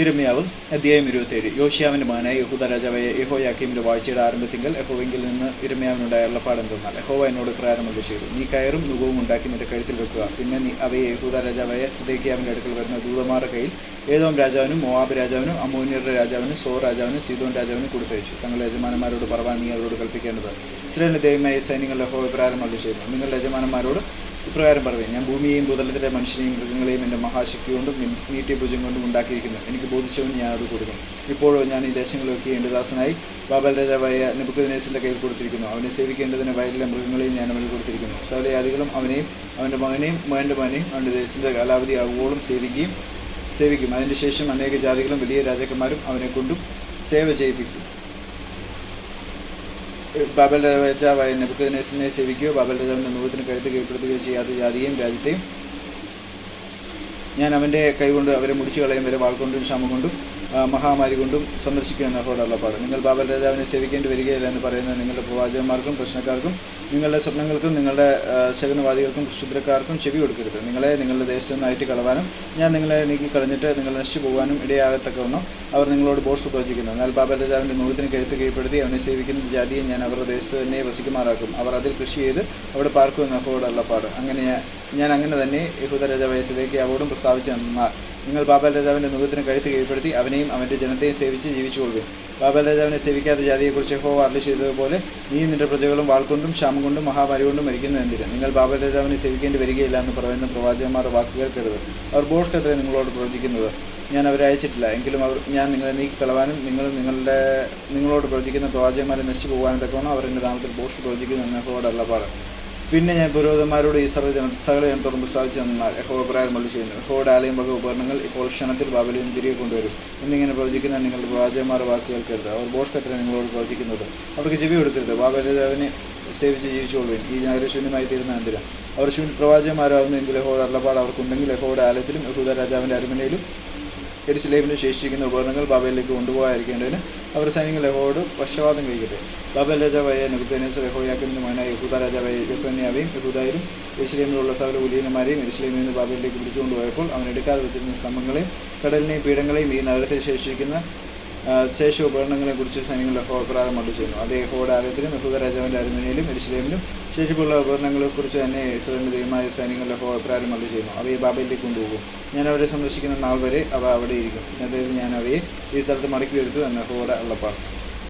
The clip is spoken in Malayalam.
ഇരമ്യാവ് അധ്യായം ഇരുപത്തേഴ്. യോഷിയാവിന്റെ മകനായ യഹൂദ രാജാവായ യഹോയാക്കീമിന്റെ വാഴ്ചയുടെ ആരംഭത്തിങ്കൽ യഹോവെങ്കിൽ നിന്ന് ഇരമ്യാവിനുണ്ടായ അള്ളപ്പാട് എന്തെന്നാൽ യഹോവ എന്നോട് പ്രാരംഭം ചെയ്തു. നീ കയറും മുഖവും ഉണ്ടാക്കി നിന്റെ കഴുത്തിൽ വെക്കുക. പിന്നെ നീ അവയെ യഹൂദ രാജാവായ സിദേക്കിയാവിന്റെ അടുക്കൽ വരുന്ന ദൂതമാരുടെ കയ്യിൽ ഏതോം രാജാവിനും മോവാബ് രാജാവിനും അമോന്യരുടെ രാജാവിനും സോ രാജാവിനും സീതോൻ രാജാവിനും കൊടുത്തയച്ചു. തങ്ങളുടെ യജമാനന്മാരോട് പറവാൻ നീ അവരോട് കൽപ്പിക്കേണ്ടത്. ഇസ്രേലിന്റെ ദൈവമായ സൈന്യങ്ങളുടെ ഹോവ പ്രാരംഭം ചെയ്യുന്നു. നിങ്ങളുടെ യജമാനന്മാരോട് ഇപ്രകാരം പറയും ഞാൻ ഭൂമിയെയും ഭൂതലത്തിലെ മനുഷ്യനെയും മൃഗങ്ങളെയും എന്റെ മഹാശക്തി കൊണ്ടും നീട്ടിയ ഭുജം കൊണ്ടും ഉണ്ടാക്കിയിരിക്കുന്നു. എനിക്ക് ബോധിച്ചവൻ ഞാൻ അത് കൊടുക്കും. ഇപ്പോഴോ ഞാൻ ഈ ദേശങ്ങളൊക്കെ എന്റെ ദാസനായി ബാബൽ രാജാവായ നെബുക്കദിനേശിന്റെ കയ്യിൽ കൊടുത്തിരിക്കുന്നു. അവനെ സേവിക്കേണ്ടതിന് വയലിലെ മൃഗങ്ങളെയും ഞാൻ അവന് കൊടുത്തിരിക്കുന്നു. സകലയാദികളും അവനെയും അവന്റെ മകനെയും മകന്റെ മകനെയും അവന്റെ ദേശത്തിന്റെ കാലാവധി ആകുവോളം സേവിക്കുകയും സേവിക്കും. അതിന്റെ ശേഷം അനേക ജാതികളും വലിയ രാജാക്കന്മാരും അവനെ കൊണ്ടും സേവ ചെയ്യിപ്പിക്കും. ബാബൽ രാജാവായ നെബുക്കദിനേസിനെ സേവിക്കുകയോ ബാബൽ രാജാവിന്റെ മുഖത്തിന് കഴുത്ത് കീഴ്പ്പെടുത്തുകയോ ചെയ്യാത്ത ജാതിയെയും രാജ്യത്തെയും. ഞാൻ അവന്റെ കൈകൊണ്ട് അവരെ മുടിച്ചു കളയും വരെ വാൾ കൊണ്ടും ക്ഷാമം കൊണ്ടും മഹാമാരി കൊണ്ടും സന്ദർശിക്കുമെന്ന് അഹോടുള്ളപ്പാട് നിങ്ങൾ ബാബൽ രാജാവിനെ സേവിക്കേണ്ടി വരികയില്ല എന്ന് പറയുന്ന നിങ്ങളുടെ പ്രവാചകന്മാർക്കും പ്രശ്നക്കാർക്കും നിങ്ങളുടെ സ്വപ്നങ്ങൾക്കും നിങ്ങളുടെ ശകനവാദികൾക്കും ക്ഷുദ്രക്കാർക്കും ചെവി കൊടുക്കരുത്. നിങ്ങളെ നിങ്ങളുടെ ദേശത്ത് നിന്നായിട്ട് കളവാനും ഞാൻ നിങ്ങളെ നീക്കി കളഞ്ഞിട്ട് നിങ്ങൾ നശിച്ചു പോകാനും ഇടയാകത്തക്കവണ്ണം അവർ നിങ്ങളോട് ബോഷ് പ്രവചിക്കുന്നു. എന്നാൽ ബാബൽ രാജാവിന്റെ മുഖത്തിന് കഴുത്ത് കീഴ്പ്പെടുത്തി അവനെ സേവിക്കുന്ന ജാതിയെ ഞാൻ അവരുടെ ദേശത്ത് തന്നെ വസിക്കുമാറാക്കും. അവർ അതിൽ കൃഷി ചെയ്ത് അവിടെ പാർക്കുമെന്ന് പാട്. അങ്ങനെ ഞാൻ- അങ്ങനെ തന്നെ യഹൂദ രാജാവായ യേശുദേക്ക് അവോടും പ്രസ്താവിച്ചു നന്നാൽ നിങ്ങൾ ബാബൽ രാജാവിന്റെ മുഖത്തിന് കഴുത്ത് കീഴ്പ്പെടുത്തി അവനെയും അവന്റെ ജനത്തെയും സേവിച്ച് ജീവിച്ചുകൊള്ളുകയും ബാബൽ രാജാവിനെ സേവിക്കാത്ത ജാതിയെക്കുറിച്ച് ഹോ അരളി ചെയ്തതുപോലെ നീ നിന്റെ പ്രജകളും വാൾക്കൊണ്ടും ക്ഷാമം കൊണ്ടും മഹാമാരി കൊണ്ടും മരിക്കുന്നു എന്തിന്? നിങ്ങൾ ബാബൽ രാജാവിനെ സേവിക്കേണ്ടി വരികയില്ല എന്ന് പറയുന്ന പ്രവാചകന്മാരുടെ വാക്കുകൾ കേൾക്കരുത്. അവർ ബോഷ്കത്തെ നിങ്ങളോട് പ്രവചിക്കുന്നത് ഞാൻ അവരെ അയച്ചിട്ടില്ല. എങ്കിലും അവർ ഞാൻ നിങ്ങളെ നീക്കിക്കളവാനും നിങ്ങളും നിങ്ങളുടെ നിങ്ങളോട് പ്രവചിക്കുന്ന പ്രവാചകന്മാരെ നശിച്ചു പോകാനും തക്കവണ്ണം അവർ എന്റെ നാമത്തിൽ ബോഷ് പ്രവചിക്കുന്നു എന്ന യഹോവയുടെ അള്ളപ്പാട് പിന്നെ ഞാൻ പുരോഹിതന്മാരോട് ഈ സർവജന സകല ജനത്തോടും പ്രസ്താവിച്ചു തന്നാൽ എഹോ അഭിപ്രായം മള്ളി ചെയ്യുന്നു. യഹോയുടെ ആലയം വക ഉപകരണങ്ങൾ ഇപ്പോൾ ക്ഷണത്തിൽ ബാബലിയും തിരികെ കൊണ്ടുവരും. എന്നിങ്ങനെ പ്രവചിക്കുന്ന നിങ്ങളുടെ പ്രവാചകന്മാരുടെ വാക്ക് കേൾക്കരുത്. അവർ ബോഷ്കത്തിനെ നിങ്ങളോട് പ്രവചിക്കുന്നത്. അവർക്ക് ചെവി കൊടുക്കരുത്. ദേവനെ സേവിച്ച് ജീവിച്ചുകൊള്ളുവിൻ. ഈ നഗരശൂന്യമായി തീരുന്ന അന്തിര. അവർ ശൂന്യ പ്രവാചകന്മാരാകുന്നു എങ്കിൽ യഹോയുടെ അള്ളപ്പാട് അവർക്കുണ്ടെങ്കിൽ യഹോയുടെ ആലയത്തിലും യഹൂദ രാജാവിന്റെ അരമനയിലും എരുസലേമിന് ശേഷിക്കുന്ന ഉപകരണങ്ങൾ ബാബയിലേക്ക് കൊണ്ടുപോകാതിരിക്കേണ്ടതിന് അവർ സൈനിക ലഹോട് പക്ഷവാദം കഴിക്കട്ടെ. ബാബൽ രാജാവായ നെബുക്കനേസർ ലഹോയാക്കിന്റെ മകനായ യഹൂദ രാജാവായ യഹോന്യാവെയും യഹൂദായും എരിശിലേമിലുള്ള സകല ഉലീനമാരെയും എരിശിലേമിൽ നിന്ന് ബാബയിലേക്ക് പിടിച്ചുകൊണ്ടുപോയപ്പോൾ അവൻ എടുക്കാതെ വെച്ചിരുന്ന സ്തംഭങ്ങളെയും കടലിനെയും പീഠങ്ങളെയും ഈ നഗരത്തിൽ ശേഷിക്കുന്ന ശേഷ ഉപകരണങ്ങളെ കുറിച്ച് സൈന്യങ്ങൾ അഭിപ്രായം കൊണ്ട് ചെയ്യുന്നു. അതേ യഹോയുടെ ആലയത്തിലും യഹൂദ രാജാവിന്റെ അരമനയിലും എരിശിലേമിലും ശേഷിപ്പുള്ള ഉപകരണങ്ങളെ കുറിച്ച് തന്നെ ഇസ്രേലിന്റെ ദൈവമായ സൈന്യങ്ങൾ അഭിപ്രായം കൊണ്ട് ചെയ്യുന്നു. അവയെ ബാബയിലേക്ക് കൊണ്ടുപോകും. ഞാൻ അവരെ സന്ദർശിക്കുന്ന നാൾ വരെ അവ അവിടെ ഇരിക്കും. പിന്നത്തേതിൽ ഞാൻ അവയെ ഈ സ്ഥലത്ത് മടക്കി വരുത്തു എന്ന യഹോവയുടെ അള്ളപ്പാട്